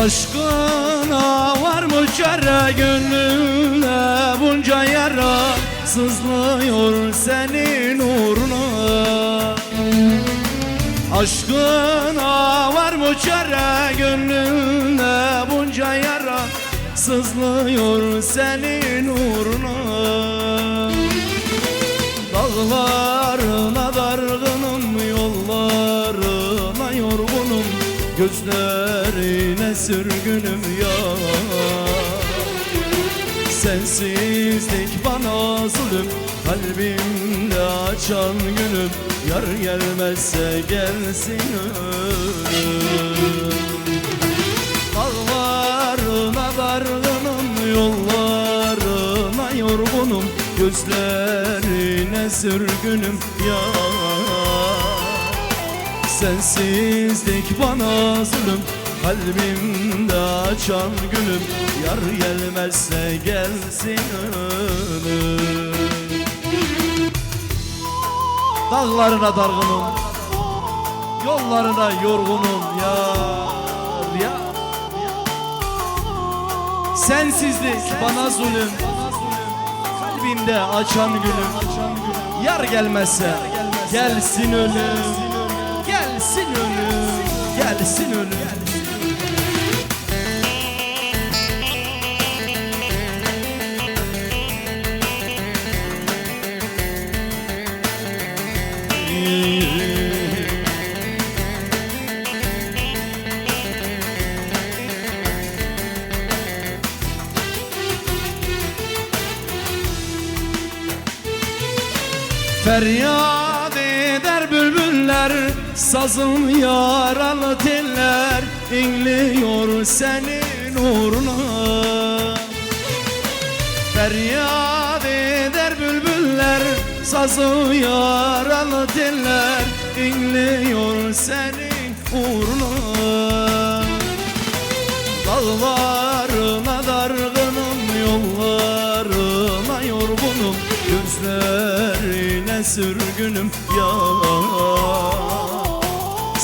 Aşkına var mı çare gönlüne bunca yara Sızlıyor senin uğruna. Aşkına var mı çare gönlüne bunca yara Sızlıyor senin uğruna. Dağlarına Gözlerine sürgünüm ya. Sensizlik bana zulüm Kalbimde açan gülüm. Yar gelmezse gelsin ölüm. Dağlarına dargınım Yollarına yorgunum. Gözlerine sürgünüm ya Sensizlik bana zulüm. Kalbimde açan gülüm Yar gelmezse gelsin ölüm. Dağlarına dargınım Yollarına yorgunum ya ya Sensizlik bana zulüm Kalbimde açan gülüm. Yar gelmezse gelsin ölüm Gelsin ölüm. Feryat eder bülbüller Sazın yaralı teller inliyor senin uğruna. Feryat eder bülbüller Sazın yaralı teller inliyor senin uğruna. Dağlarına dargınım yollarına yorgunum Gözlerine sürgünüm ya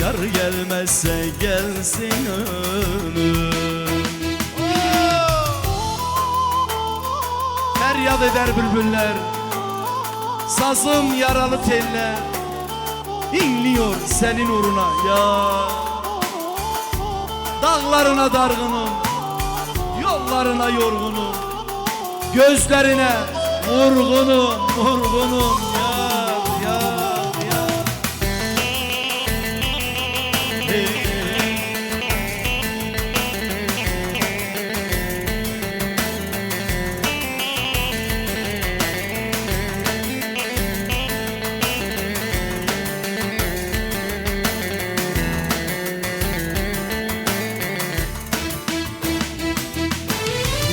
Yar gelmezse gelsin ölüm Feryat eder bülbüller. Sazım yaralı teller. İnliyor senin uğruna ya. Dağlarına dargınım Yollarına yorgunum Gözlerine vurgunum Vurgunum ya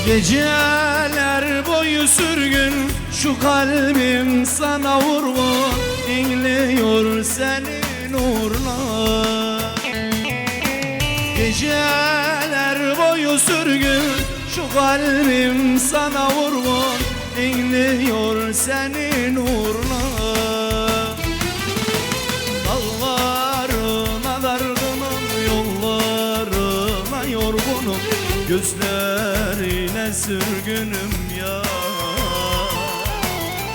Geceler boyu sürgün Şu kalbim sana vurgun İnliyor senin uğruna. Geceler boyu sürgün Şu kalbim sana vurgun İnliyor senin uğruna. Dağlarına dargınım Yollarına yorgunum Gözlerine sürgünüm ya.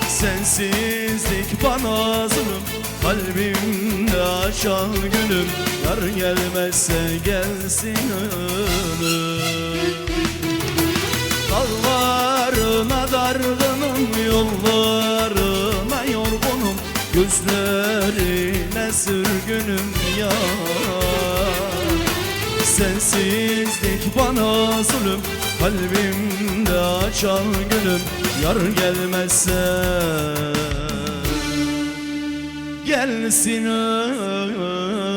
Sensizlik bana zulüm Kalbimde açan gülüm. Yar gelmezse gelsin ölüm. Dağlarına dargınım Yollarına yorgunum. Gözlerine sürgünüm ya Sensizlik bana zulüm. Kalbimde açan gülüm Yar gelmezse. Gelsin ölüm